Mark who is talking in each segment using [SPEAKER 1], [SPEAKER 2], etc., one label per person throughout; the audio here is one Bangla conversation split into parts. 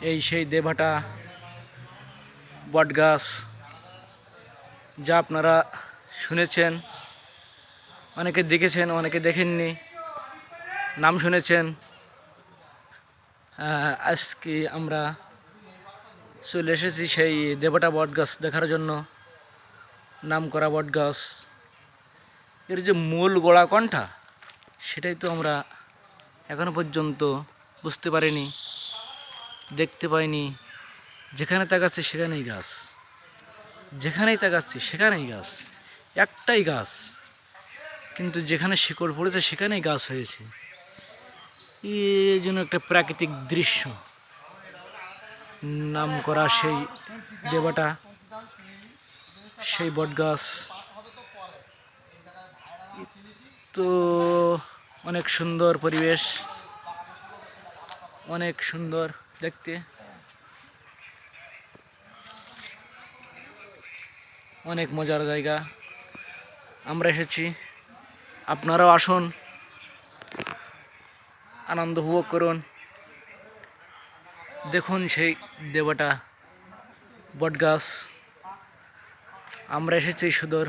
[SPEAKER 1] এই সেই দেভাটা, বটগাছ, যা আপনারা শুনেছেন, অনেকে দেখেছেন, অনেকে দেখেননি, নাম শুনেছেন আজকে আমরা চলে এসেছি সেই দেবটা বটগাছ দেখার জন্য, নাম করা বটগাছ। এর যে মূল গোড়া কণ্ঠা সেটাই তো আমরা এখনও পর্যন্ত বুঝতে পারিনি। দেখতে পাইনি। যেখানে তাকাচ্ছি সেখানেই গাছ। যেখানেই তাকাচ্ছি সেখানেই গাছ। একটাই গাছ। কিন্তু যেখানে শিকড় পড়েছে সেখানেই গাছ হয়েছে। এই জন্য একটা প্রাকৃতিক দৃশ্য। নাম করা সেই দেবতা, সেই বটগাছ। তো অনেক সুন্দর পরিবেশ। অনেক সুন্দর। দেখতে। অনেক মজার জায়গা। আমরা এসেছি। আপনারাও আসুন। আনন্দ উপভোগ করুন। দেখুন সেই দেবতা, বটগাছ। আমরা এসেছি সুদর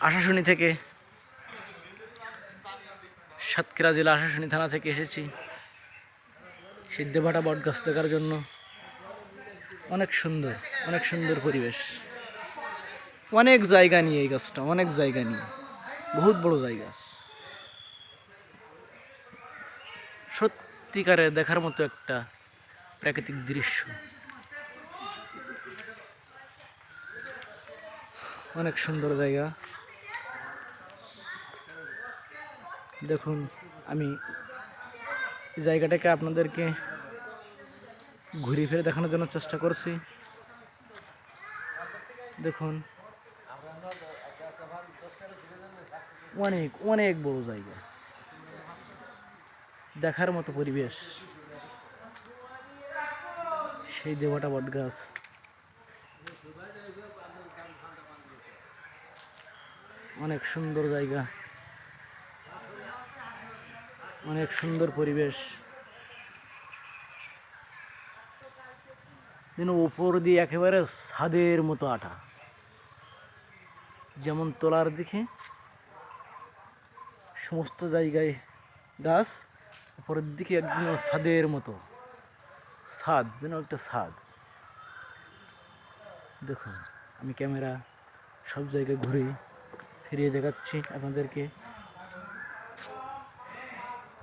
[SPEAKER 1] আশাশুনি থেকে। সাতক্ষীরা জেলা আশাশুনি থানা থেকে এসেছি। দেবাটা বটগাছ দেখার জন্য। অনেক সুন্দর অনেক সুন্দর পরিবেশ। অনেক জায়গা নিয়ে এই গাছটা, অনেক জায়গা নিয়ে। বহুত বড় জায়গা। সত্যিকারে দেখার মতো একটা প্রাকৃতিক দৃশ্য। অনেক সুন্দর জায়গা। দেখুন, আমি জায়গাটাকে আপনাদেরকে ঘুরে ফিরে দেখানোর জন্য চেষ্টা করছি। দেখুন। অনেক অনেক বড় জায়গা। দেখার মতো পরিবেশ। সেই দেবটা বট গাছ। অনেক সুন্দর জায়গা। অনেক সুন্দর পরিবেশ। যেন উপর দিয়ে একেবারে ছাদের মতো আটা যেমন তোলার দিকে সমস্ত জায়গায় গাছ, উপরের দিকে একদম ছাদের মতো। ছাদ, যেন একটা ছাদ। দেখুন, আমি ক্যামেরা সব জায়গায় ঘুরে ফিরিয়ে দেখাচ্ছি আপনাদেরকে।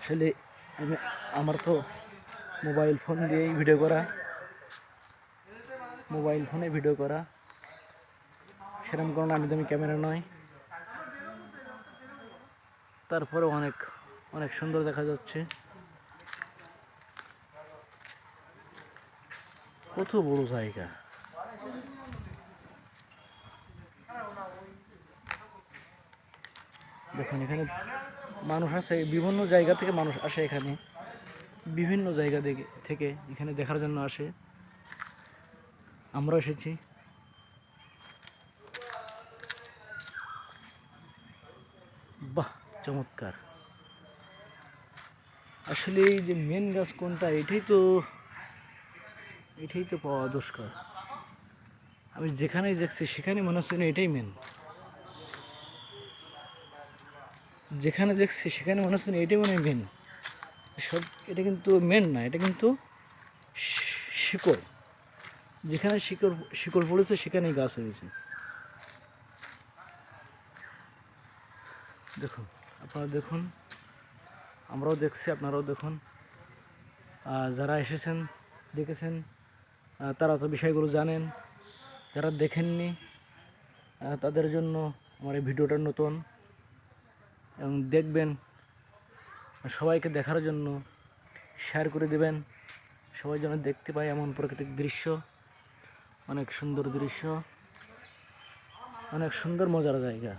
[SPEAKER 1] আসলে আমি, আমার তো মোবাইল ফোন দিয়েই ভিডিও করা। মোবাইল ফোনে ভিডিও করা। সেরকম কোনো আমি দামি ক্যামেরা নয়। তারপরে অনেক অনেক সুন্দর দেখা যাচ্ছে। কত বড় জায়গা। দেখুন, এখানে মানুষ আসে, বিভিন্ন জায়গা থেকে মানুষ আসে এখানে। বিভিন্ন জায়গা থেকে এখানে দেখার জন্য আসে। আমরা এসেছি। বাহ, চমৎকার। আসলে এই যে মেন গাছ কোনটা, এটাই তো এটাই তো পাওয়া দুষ্কর। আমি যেখানেই দেখছি সেখানে মনে হচ্ছে না এটাই মেন যেখানে দেখছি সেখানে মনে হচ্ছে এটাই মনে মেন সব, এটা কিন্তু মেন না, এটা কিন্তু শিকড়। যেখানে শিকড় শিকড় পড়েছে সেখানেই গাছ হয়েছে। দেখুন, আপনারা দেখুন, আমরাও দেখছি, আপনারাও দেখুন। যারা এসেছেন, দেখেছেন তারা তো বিষয়গুলো জানেন। যারা দেখেননি তাদের জন্য আমার এই ভিডিওটা নতুন। এবং দেখবেন, সবাইকে দেখার জন্য শেয়ার করে দেবেন। সবাই যেন দেখতে পায় এমন প্রাকৃতিক দৃশ্য। অনেক সুন্দর দৃশ্য। অনেক সুন্দর মজার জায়গা।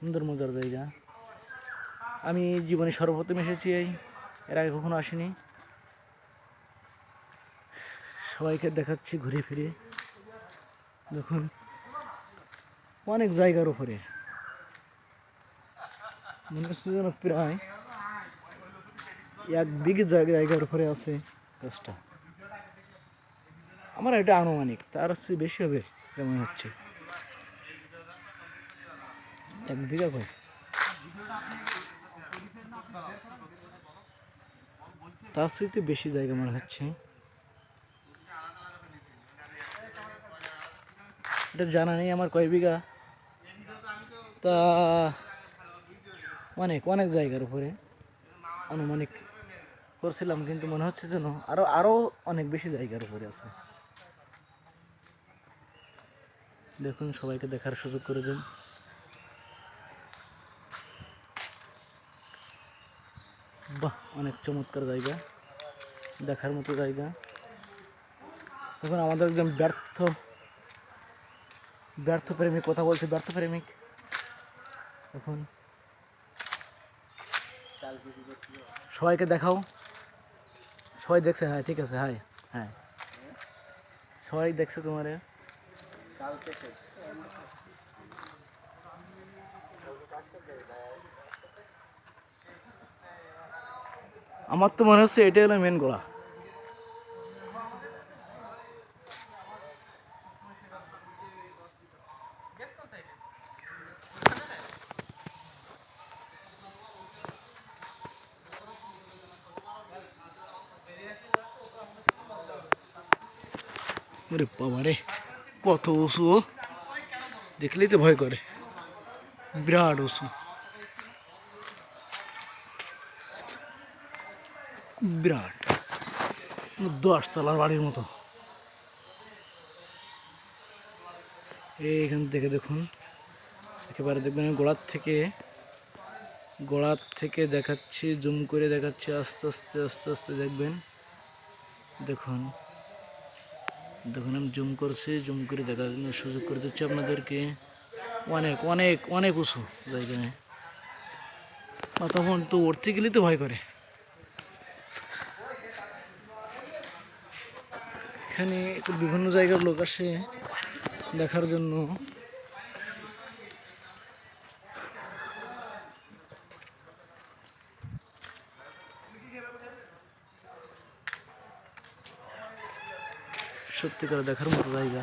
[SPEAKER 1] সুন্দর মজার জায়গা। আমি জীবনে সর্বপ্রথম এসেছি এই, এর আগে কখনো আসিনি। সবাইকে দেখাচ্ছি ঘুরে ফিরে। দেখুন, অনেক জায়গার উপরে। মনে হচ্ছে যেন প্রায় এক জায়গা জায়গার উপরে আছে গাছটা। আমার এটা আনুমানিক, তার হচ্ছে বেশি হবে কেমন হচ্ছে। এক বিঘা কয় তার চাইতে বেশি জায়গা মনে হচ্ছে। এটা জানা নেই আমার কয় বিঘা। তা অনেক অনেক জায়গার উপরে আনুমানিক করছিলাম, কিন্তু মনে হচ্ছে যেন আরও আরও অনেক বেশি জায়গার উপরে আছে। দেখুন, সবাইকে দেখার সুযোগ করে দিন। বাহ, অনেক চমৎকার জায়গা, দেখার মতো জায়গা। দেখুন, আমাদের একজন ব্যর্থ ব্যর্থ প্রেমিক, কথা বলছে, ব্যর্থ প্রেমিক। এখন সবাইকে দেখাও। সবাই দেখছে হ্যাঁ ঠিক আছে, হাই হ্যাঁ। সবাই দেখছে তোমার। আমার তো মনে হচ্ছে এটাই হলো মেন গোড়া ওরে বাবা রে, কত উঁচু ও। দেখলেই তো ভয় করে। বিরাট উঁচু বিরাট। দশ তলার বাড়ির মতো। এইখান থেকে দেখুন, একেবারে দেখবেন গোড়ার থেকে গোড়ার থেকে দেখাচ্ছি, জুম করে দেখাচ্ছি, আস্তে আস্তে আস্তে আস্তে দেখবেন। দেখুন। দেখুন, আমি জুম করছি, জুম করে দেখার জন্য সুযোগ করে দিচ্ছি আপনাদেরকে। অনেক অনেক অনেক উঁচু জায়গায় তখন তো উঠতে গেলেই তো ভয় করে। এখানে বিভিন্ন জায়গার লোক আসে দেখার জন্য। সত্যিকার দেখার মতো জায়গা।